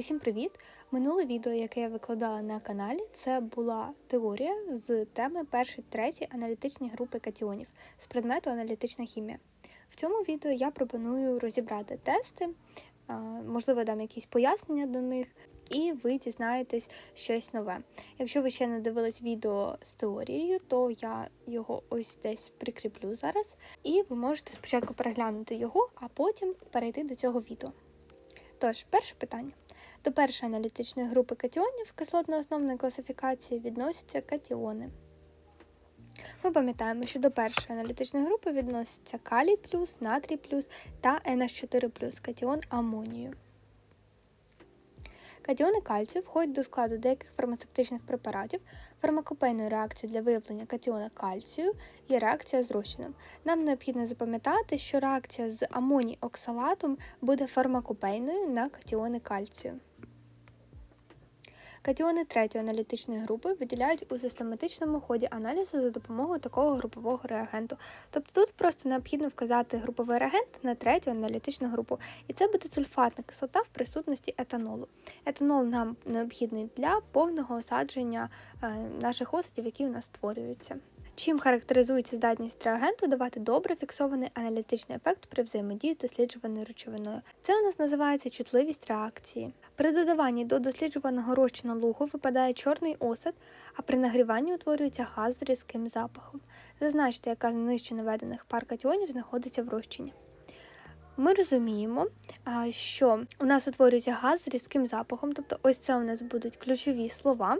Усім привіт! Минуле відео, яке я викладала на каналі, це була теорія з теми перший, третій аналітичні групи катіонів з предмету аналітична хімія. В цьому відео я пропоную розібрати тести, можливо, дам якісь пояснення до них, і ви дізнаєтесь щось нове. Якщо ви ще не дивились відео з теорією, то я його ось десь прикріплю зараз, і ви можете спочатку переглянути його, а потім перейти до цього відео. Тож, перше питання. До першої аналітичної групи катіонів кислотно-основної класифікації відносяться катіони. Ми пам'ятаємо, що до першої аналітичної групи відносяться калій плюс, натрій плюс та NH4 плюс катіон амонію. Катіони кальцію входять до складу деяких фармацевтичних препаратів. Фармакопейною реакцією для виявлення катіона кальцію є реакція з розчином. Нам необхідно запам'ятати, що реакція з амоній оксалатом буде фармакопейною на катіони кальцію. Катіони третьої аналітичної групи виділяють у систематичному ході аналізу за допомогою такого групового реагенту. Тобто тут просто необхідно вказати груповий реагент на третю аналітичну групу, і це буде сульфатна кислота в присутності етанолу. Етанол нам необхідний для повного осадження е, наших осадів, які у нас створюються. Чим характеризується здатність реагенту давати добре фіксований аналітичний ефект при взаємодії досліджуваною речовиною. Це у нас називається чутливість реакції. При додаванні до досліджуваного розчину лугу випадає чорний осад, а при нагріванні утворюється газ з різким запахом. Зазначте, яка з нижче наведених пар катіонів знаходиться в розчині. Ми розуміємо, що у нас утворюється газ з різким запахом, тобто ось це у нас будуть ключові слова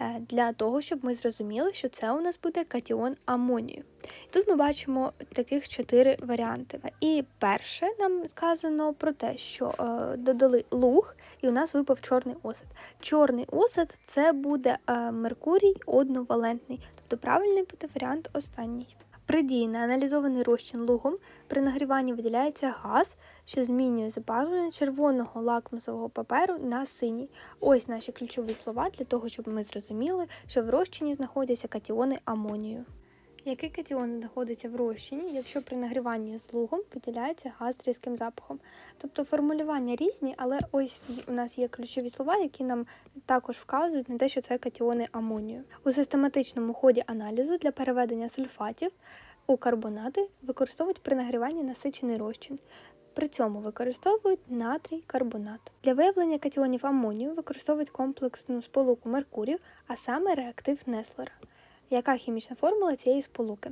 е, для того, щоб ми зрозуміли, що це у нас буде катіон амонію. Тут ми бачимо таких чотири варіанти. І перше нам сказано про те, що е, додали луг, і у нас випав чорний осад. Чорний осад це буде е, Меркурій одновалентний, тобто правильний буде варіант останній. При дії на аналізований розчин лугом при нагріванні виділяється газ, що змінює забарвлення червоного лакмусового паперу на синій. Ось наші ключові слова для того, щоб ми зрозуміли, що в розчині знаходяться катіони амонію. Який катіон знаходиться в розчині, якщо при нагріванні з лугом виділяється газ з різким запахом? Тобто формулювання різні, але ось у нас є ключові слова, які нам також вказують на те, що це катіони амонію. У систематичному ході аналізу для переведення сульфатів у карбонати використовують при нагріванні насичений розчин. При цьому використовують натрій карбонат. Для виявлення катіонів амонію використовують комплексну сполуку Меркурію, а саме реактив Неслера. Яка хімічна формула цієї сполуки?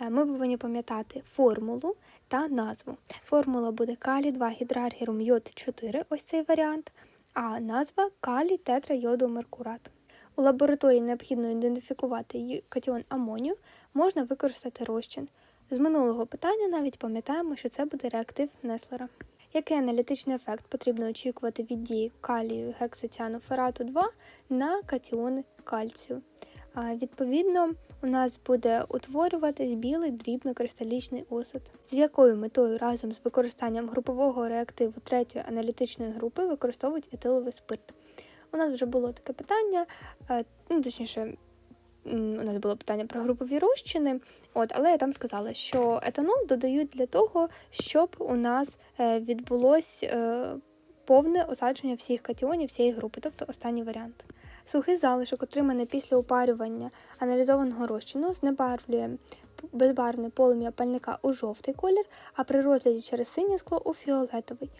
Е, ми повинні пам'ятати формулу та назву. Формула буде калій 2 гідраргірум йод 4, ось цей варіант, а назва калій тетра йоду меркурат. У лабораторії необхідно ідентифікувати катіон амонію, можна використати розчин. З минулого питання навіть пам'ятаємо, що це буде реактив Неслера. Який аналітичний ефект потрібно очікувати від дії калію гексаціаноферату 2 на катіони кальцію? Відповідно, у нас буде утворюватись білий дрібно-кристалічний осад, з якою метою разом з використанням групового реактиву третьої аналітичної групи використовують етиловий спирт. У нас вже було таке питання, ну точніше, у нас було питання про групові розчини, от, але я там сказала, що етанол додають для того, щоб у нас е, відбулось е, повне осадження всіх катіонів цієї групи, тобто останній варіант. Сухий залишок, отриманий після опарювання аналізованого розчину, знебарвлює безбарвне полум'я пальника у жовтий колір, а при розгляді через синє скло у фіолетовий.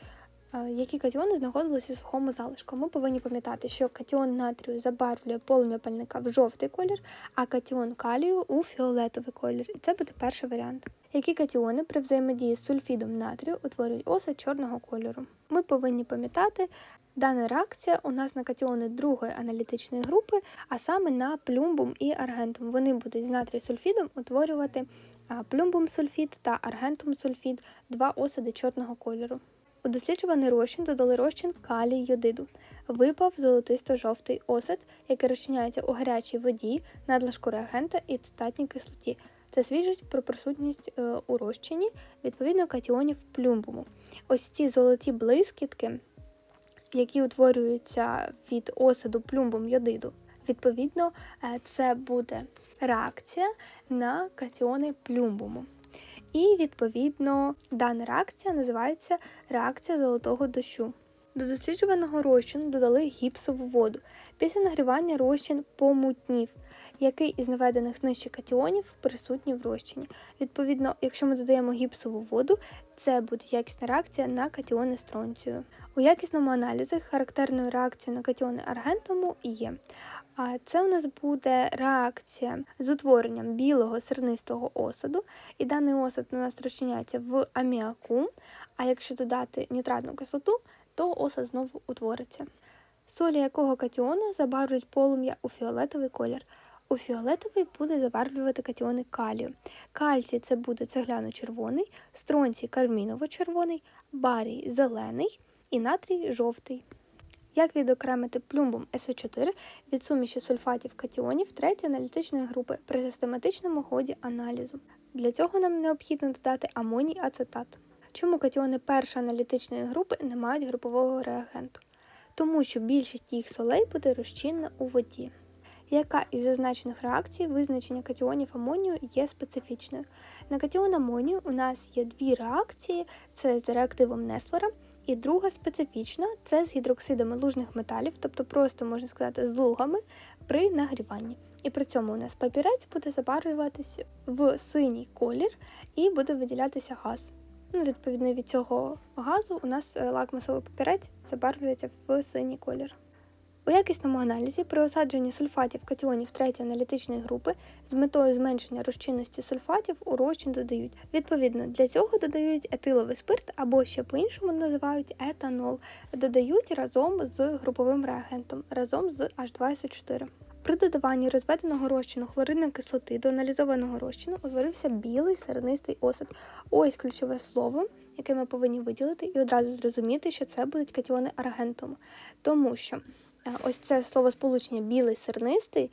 Які катіони знаходилися у сухому залишку. Ми повинні пам'ятати, що катіон натрію забарвлює полум'я пальника в жовтий колір, а катіон калію у фіолетовий колір. І це буде перший варіант. Які катіони при взаємодії з сульфідом натрію утворюють осад чорного кольору? Ми повинні пам'ятати, дана реакція у нас на катіони другої аналітичної групи, а саме на плюмбум і аргентум. Вони будуть з натрій сульфідом утворювати плюмбум сульфід та аргентум сульфід, два осади чорного кольору. У досліджуваний розчин додали розчин калій йодиду. Випав золотисто-жовтий осад, який розчиняється у гарячій воді, надлишку реагента і цитатній кислоті. Це свідчить про присутність е, у розчині відповідно катіонів плюмбуму. Ось ці золоті блискітки, які утворюються від осаду плюмбум йодиду. Відповідно, е, це буде реакція на катіони плюмбуму. І, відповідно, дана реакція називається реакція золотого дощу. До досліджуваного розчину додали гіпсову воду. Після нагрівання розчин помутнів, який із наведених нижче катіонів присутній в розчині. Відповідно, якщо ми додаємо гіпсову воду, це буде якісна реакція на катіони стронцію. У якісному аналізі характерною реакцією на катіони аргентуму є. А це у нас буде реакція з утворенням білого сернистого осаду, і даний осад у нас розчиняється в аміаку. А якщо додати нітратну кислоту, то осад знову утвориться. Солі якого катіона забарвлюють полум'я у фіолетовий колір. У фіолетовий буде забарвлювати катіони калію. Кальцій це буде цегляно-червоний, стронцій карміново-червоний, барій зелений і натрій жовтий. Як відокремити плюмбум СО4 від суміші сульфатів катіонів третьої аналітичної групи при систематичному ході аналізу? Для цього нам необхідно додати амоній ацетат. Чому катіони першої аналітичної групи не мають групового реагенту? Тому що більшість їх солей буде розчинна у воді. Яка із зазначених реакцій визначення катіонів амонію є специфічною? На катіон амонію у нас є дві реакції: це з реактивом Неслера, і друга специфічна це з гідроксидами лужних металів, тобто просто можна сказати з лугами при нагріванні. І при цьому у нас папірець буде забарвлюватись в синій колір і буде виділятися газ. Ну, Відповідно від цього газу у нас е, лакмусовий папірець забарвлюється в синій колір. У якісному аналізі при осадженні сульфатів катіонів третьої аналітичної групи з метою зменшення розчинності сульфатів у розчин додають. Відповідно, для цього додають етиловий спирт або ще по-іншому називають етанол. Додають разом з груповим реагентом, разом з H2SO4. При додаванні розведеного розчину хлоридної кислоти до аналізованого розчину утворився білий сернистий осад. Ось ключове слово, яке ми повинні виділити, і одразу зрозуміти, що це будуть катіони аргентуму. Тому що ось це словосполучення білий сернистий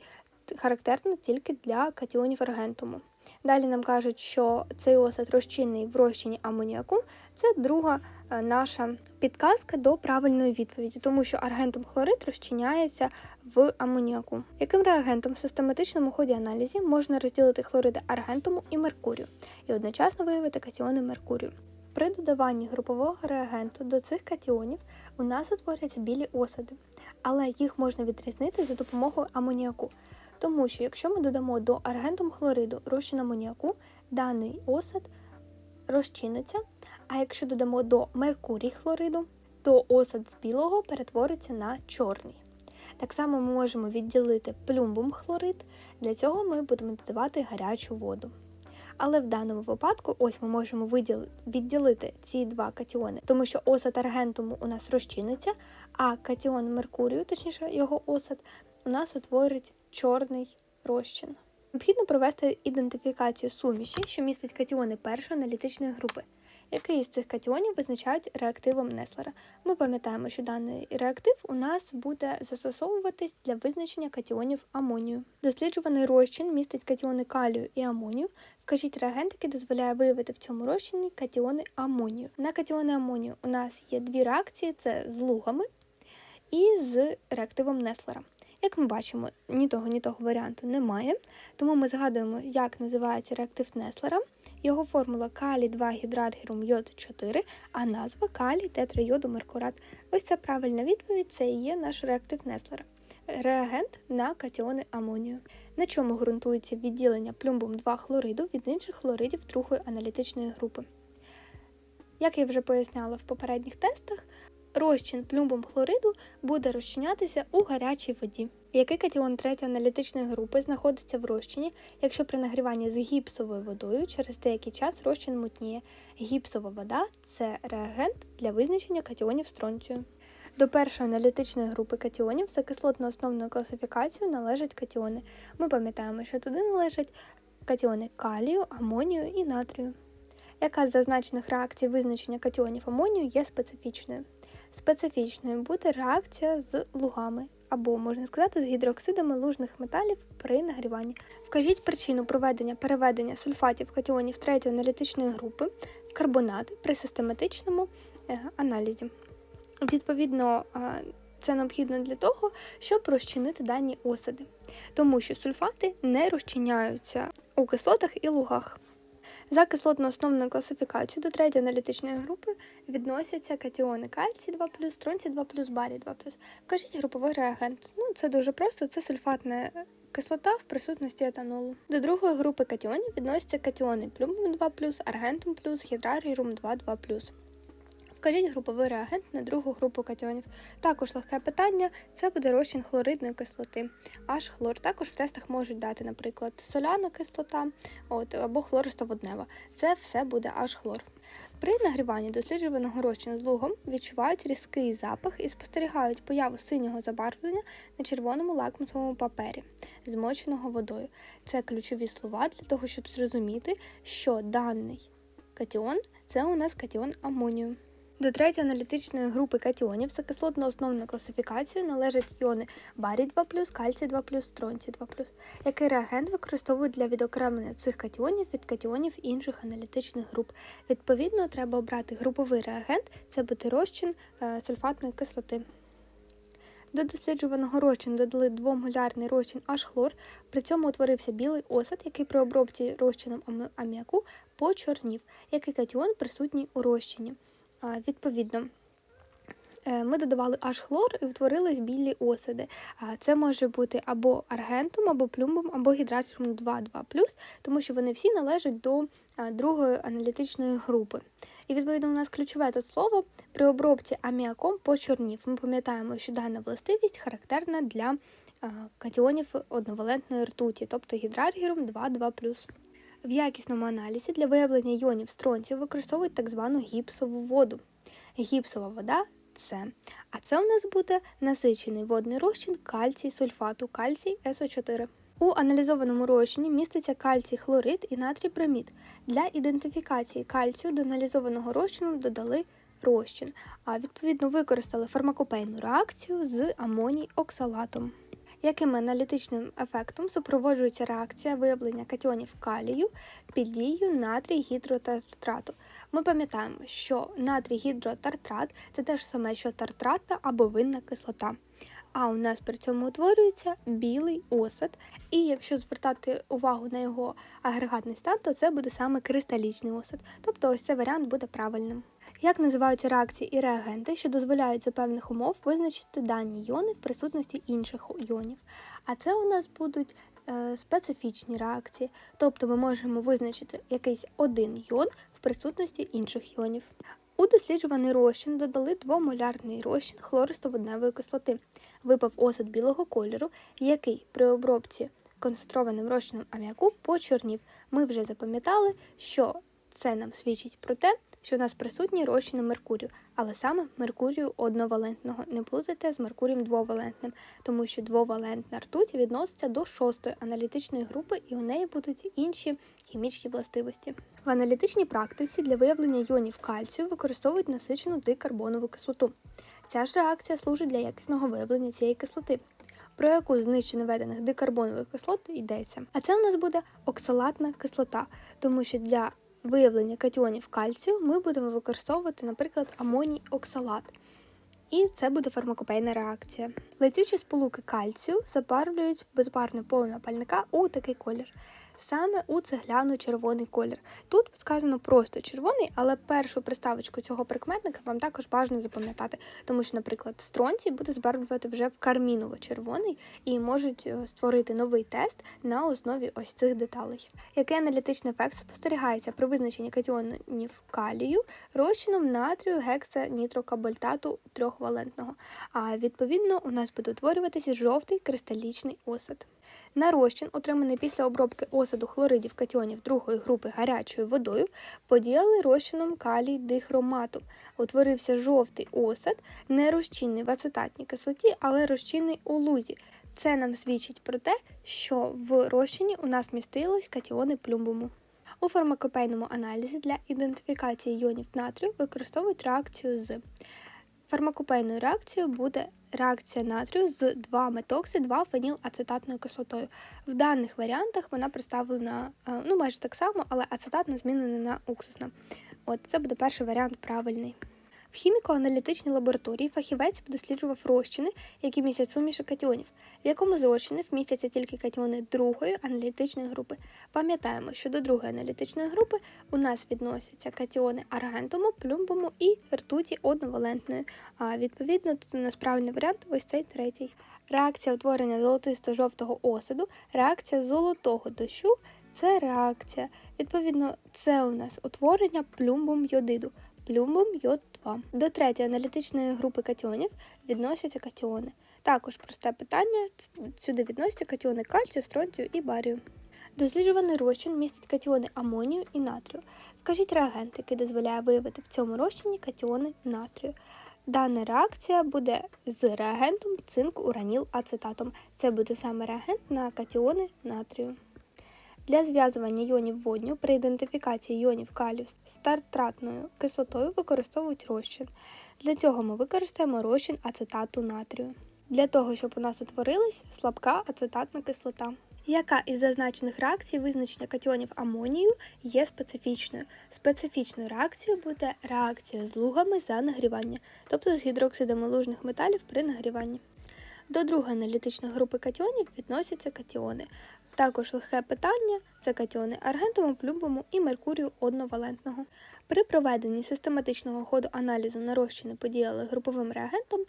характерно тільки для катіонів аргентуму. Далі нам кажуть, що цей осад розчинний в розчині амоніаку. Це друга е, наша підказка до правильної відповіді, тому що аргентум хлорид розчиняється в амоніаку. Яким реагентом в систематичному ході аналізі можна розділити хлориди аргентуму і меркурію і одночасно виявити катіони меркурію? При додаванні групового реагенту до цих катіонів у нас утворюються білі осади, але їх можна відрізнити за допомогою амоніаку. Тому що якщо ми додамо до аргентум хлориду розчин амоніаку, даний осад розчиниться, а якщо додамо до меркурій хлориду, то осад з білого перетвориться на чорний. Так само ми можемо відділити плюмбум хлорид, для цього ми будемо додавати гарячу воду. Але в даному випадку ось ми можемо відділити ці два катіони, тому що осад аргентуму у нас розчиниться, а катіон Меркурію, точніше його осад, у нас утворить чорний розчин. Необхідно провести ідентифікацію суміші, що містить катіони першої аналітичної групи. Який із цих катіонів визначають реактивом Неслера? Ми пам'ятаємо, що даний реактив у нас буде застосовуватись для визначення катіонів амонію. Досліджуваний розчин містить катіони калію і амонію. Вкажіть реагент, який дозволяє виявити в цьому розчині катіони амонію. На катіони амонію у нас є дві реакції: це з лугами і з реактивом Неслера. Як ми бачимо, ні того, ні того варіанту немає, тому ми згадуємо, як називається реактив Неслера. Його формула калій 2 гідраргірум йод 4, а назва калій тетрайоду меркурат. Ось це правильна відповідь, це і є наш реактив Неслера. Реагент на катіони амонію. На чому ґрунтується відділення плюмбум 2 хлориду від інших хлоридів другої аналітичної групи? Як я вже поясняла в попередніх тестах, розчин плюмбом хлориду буде розчинятися у гарячій воді. Який катіон третьої аналітичної групи знаходиться в розчині, якщо при нагріванні з гіпсовою водою через деякий час розчин мутніє. Гіпсова вода це реагент для визначення катіонів стронцію. До першої аналітичної групи катіонів за кислотно-основною класифікацією належать катіони. Ми пам'ятаємо, що туди належать катіони калію, амонію і натрію. Яка з зазначених реакцій визначення катіонів амонію є специфічною? Специфічною буде реакція з лугами, або, можна сказати, з гідроксидами лужних металів при нагріванні. Вкажіть причину проведення переведення сульфатів катіонів третьої аналітичної групи в карбонати при систематичному е, аналізі. Відповідно, це необхідно для того, щоб розчинити дані осади, тому що сульфати не розчиняються у кислотах і лугах. За кислотно-основною класифікацією до третьої аналітичної групи відносяться катіони кальцій 2 стронцій 2 барій 2 Вкажіть груповий реагент. Ну, це дуже просто, це сульфатна кислота в присутності етанолу. До другої групи катіонів відносяться катіони плюмбум 2 аргентум плюс, гідраріум 2 2 Вкажіть груповий реагент на другу групу катіонів. Також легке питання це буде розчин хлоридної кислоти. Аж хлор. Також в тестах можуть дати, наприклад, соляна кислота от, або хлористоводнева. Це все буде аж хлор. При нагріванні досліджуваного розчину з лугом відчувають різкий запах і спостерігають появу синього забарвлення на червоному лакмусовому папері, змоченого водою. Це ключові слова для того, щоб зрозуміти, що даний катіон це у нас катіон амонію. До третьої аналітичної групи катіонів за кислотно-основну класифікацію належать іони барій 2 кальцій 2 стронцій 2 який реагент використовують для відокремлення цих катіонів від катіонів інших аналітичних груп. Відповідно, треба обрати груповий реагент, це буде розчин е, сульфатної кислоти. До досліджуваного розчину додали двомолярний розчин H-хлор, при цьому утворився білий осад, який при обробці розчином аміаку почорнів, який катіон присутній у розчині. Відповідно, е, ми додавали аж хлор і утворились білі осади. Це може бути або аргентум, або плюмбом, або гідратіум 2,2+, тому що вони всі належать до другої аналітичної групи. І відповідно у нас ключове тут слово при обробці аміаком почорнів. Ми пам'ятаємо, що дана властивість характерна для катіонів одновалентної ртуті, тобто гідраргірум 2,2+. В якісному аналізі для виявлення іонів стронцію використовують так звану гіпсову воду. Гіпсова вода це. А це у нас буде насичений водний розчин кальцій сульфату, кальцій СО4. У аналізованому розчині міститься кальцій хлорид і натрій бромід. Для ідентифікації кальцію до аналізованого розчину додали розчин, а відповідно використали фармакопейну реакцію з амоній оксалатом яким аналітичним ефектом супроводжується реакція виявлення катіонів калію під дією натрій гідротартрату. Ми пам'ятаємо, що натрій гідротартрат це те ж саме, що тартратна або винна кислота. А у нас при цьому утворюється білий осад. І якщо звертати увагу на його агрегатний стан, то це буде саме кристалічний осад. Тобто ось цей варіант буде правильним. Як називаються реакції і реагенти, що дозволяють за певних умов визначити дані йони в присутності інших йонів. А це у нас будуть е, специфічні реакції, тобто ми можемо визначити якийсь один йон в присутності інших йонів. У досліджуваний розчин додали двомолярний розчин хлористоводневої кислоти. Випав осад білого кольору, який при обробці концентрованим розчином аміаку почорнів. Ми вже запам'ятали, що це нам свідчить про те, що у нас присутні розчини Меркурію, але саме Меркурію одновалентного. Не плутайте з Меркурієм двовалентним, тому що двовалентна ртуть відноситься до шостої аналітичної групи, і у неї будуть інші хімічні властивості. В аналітичній практиці для виявлення іонів кальцію використовують насичену дикарбонову кислоту. Ця ж реакція служить для якісного виявлення цієї кислоти. Про яку з нижче наведених дикарбонових кислот йдеться. А це у нас буде оксалатна кислота, тому що для виявлення катіонів кальцію ми будемо використовувати, наприклад, амоній оксалат. І це буде фармакопейна реакція. Летючі сполуки кальцію забарвлюють безбарне полум'я пальника у такий колір саме у цегляно-червоний колір. Тут сказано просто червоний, але першу приставочку цього прикметника вам також бажано запам'ятати, тому що, наприклад, стронцій буде збарвлювати вже в карміново-червоний і можуть е, створити новий тест на основі ось цих деталей. Який аналітичний ефект спостерігається при визначенні катіонів калію розчином натрію гекса-нітрокабальтату трьохвалентного. А відповідно у нас буде утворюватися жовтий кристалічний осад. На розчин, отриманий після обробки осаду хлоридів катіонів другої групи гарячою водою, подіяли розчином калій дихромату. Утворився жовтий осад, не розчинний в ацетатній кислоті, але розчинний у лузі. Це нам свідчить про те, що в розчині у нас містились катіони плюмбуму. У фармакопейному аналізі для ідентифікації іонів натрію використовують реакцію з Фармакопейною реакцією буде реакція натрію з 2-метокси, 2-фенілацетатною кислотою. В даних варіантах вона представлена е, ну майже так само, але ацетатна змінена на уксусна. От Це буде перший варіант правильний. В хіміко-аналітичній лабораторії фахівець досліджував розчини, які містять суміші катіонів, в якому з розчинів містяться тільки катіони другої аналітичної групи. Пам'ятаємо, що до другої аналітичної групи у нас відносяться катіони аргентуму, плюмбуму і ртуті одновалентної. А відповідно, тут у нас правильний варіант ось цей третій. Реакція утворення золотисто-жовтого осаду, реакція золотого дощу це реакція. Відповідно, це у нас утворення плюмбум йодиду, плюмбум йод 2. До третьої аналітичної групи катіонів відносяться катіони. Також просте питання. Сюди відносяться катіони кальцію, стронцію і барію. Досліджуваний розчин містить катіони амонію і натрію. Вкажіть реагент, який дозволяє виявити в цьому розчині катіони натрію. Дана реакція буде з реагентом цинк ураніл ацетатом. Це буде саме реагент на катіони натрію. Для зв'язування йонів водню при ідентифікації йонів калію з тартратною кислотою використовують розчин. Для цього ми використаємо розчин ацетату натрію. Для того, щоб у нас утворилась слабка ацетатна кислота. Яка із зазначених реакцій визначення катіонів амонію є специфічною? Специфічною реакцією буде реакція з лугами за нагрівання, тобто з гідроксидами лужних металів при нагріванні. До другої аналітичної групи катіонів відносяться катіони. Також легке питання це катіони аргентовому, плюмбому і меркурію одновалентного. При проведенні систематичного ходу аналізу нарощини подіяли груповим реагентом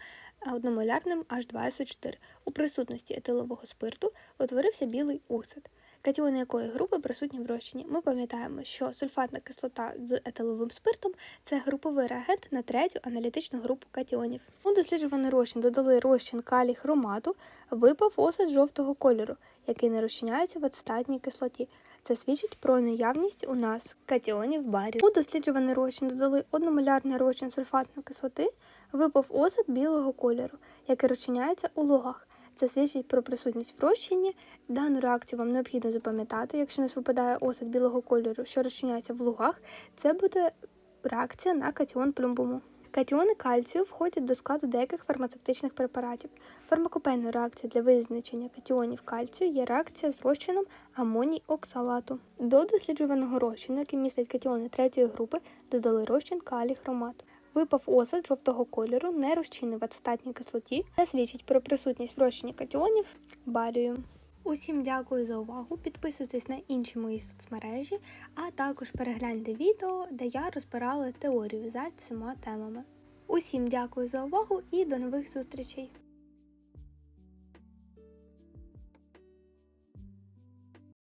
одномолярним H2SO4. У присутності етилового спирту утворився білий осад. Катіони якої групи присутні в розчині. Ми пам'ятаємо, що сульфатна кислота з етиловим спиртом це груповий реагент на третю аналітичну групу катіонів. У досліджуваний розчин додали розчин калій хромату, випав осад жовтого кольору, який не розчиняється в ацетатній кислоті. Це свідчить про наявність у нас катіонів барію. У досліджуваний розчин додали одномолярний розчин сульфатної кислоти, випав осад білого кольору, який розчиняється у лугах. Це свідчить про присутність в розчині. Дану реакцію вам необхідно запам'ятати. Якщо у нас випадає осад білого кольору, що розчиняється в лугах, це буде реакція на катіон плюмбуму. Катіони кальцію входять до складу деяких фармацевтичних препаратів. Фармакопейною реакцією для визначення катіонів кальцію є реакція з розчином амоній оксалату. До досліджуваного розчину, який містить катіони третьої групи, додали розчин калій хромату. Випав осад жовтого кольору, не розчинив в ацетатній кислоті, та свідчить про присутність в розчині катіонів барію. Усім дякую за увагу. Підписуйтесь на інші мої соцмережі, а також перегляньте відео, де я розбирала теорію за цими темами. Усім дякую за увагу і до нових зустрічей!